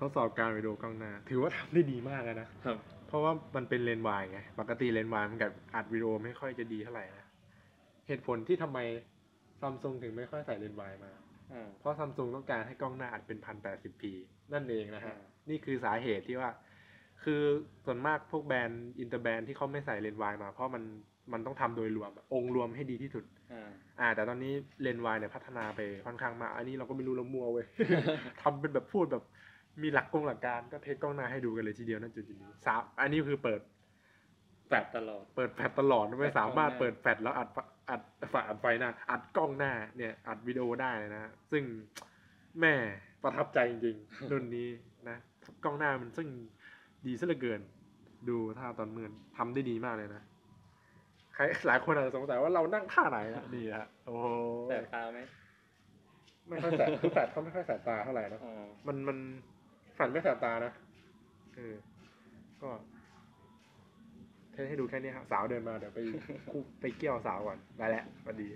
ทดสอบการวิดีโอกล้องหน้า ถือว่าทำได้ดีมากเลยนะครับ เพราะว่ามันเป็นเลนส์วายไง ปกติเลนส์วายมันกับอัดวิดีโอไม่ค่อยจะดีเท่าไหร่นะ เหตุผลที่ทำไมซัมซุงถึงไม่ค่อยใส่เลนส์วายมา อ่า เพราะซัมซุงต้องการให้กล้องหน้าอัดเป็นพันแปดสิบพีนั่นเองนะฮะ อ่า นี่คือสาเหตุที่ว่า คือส่วนมากพวกแบรนด์อินเตอร์แบรนด์ที่เขาไม่ใส่เลนส์วายมา เพราะมันมันต้องทำโดยรวมอะองค์รวมให้ดีที่สุด อ่า อ่า แต่ตอนนี้เลนส์วายเนี่ยพัฒนาไปค่อนข้างมาก อันนี้เราก็ไม่รู้เรามัวเว้ย ทำเป็นแบบพูดแบบ มีหลักกงหลักการก็เทคกล้องหน้าให้ดูกันเลยทีเดียวนั่นจุดจุดนี้สามอันนี้คือเปิดแปดตลอด เปิดแฟลชตลอดไม่แฟลชสามารถกล้องหน้าเปิดแฟลชแล้วอัดอัดฝาอัดไฟหน้า อัดกล้องหน้าเนี่ยอัดวิดีโอได้เลยนะซึ่งแม่ประทับใจจริงๆรุ่นนี้นะกล้องหน้ามันซึ่งดีซะเหลือเกิน ดูท่าตอนเมือนทำได้ดีมากเลยนะใครหลายคนอาจจะสงสัยว่าเรานั่งท่าไหนนะนี่ฮะโอ้โหแต่ตาไหมไม่ค่อยแสบคือแฟลชเขาไม่ค่อยแสบตาเท่าไหร่นะอ่ามันมัน ฝันไม่แสบตานะเออ ก็เทให้ดูแค่นี้ครับสาวเดินมาเดี๋ยวไปคู่ไปเกี่ยวสาวก่อนไปแล้วสวัสดี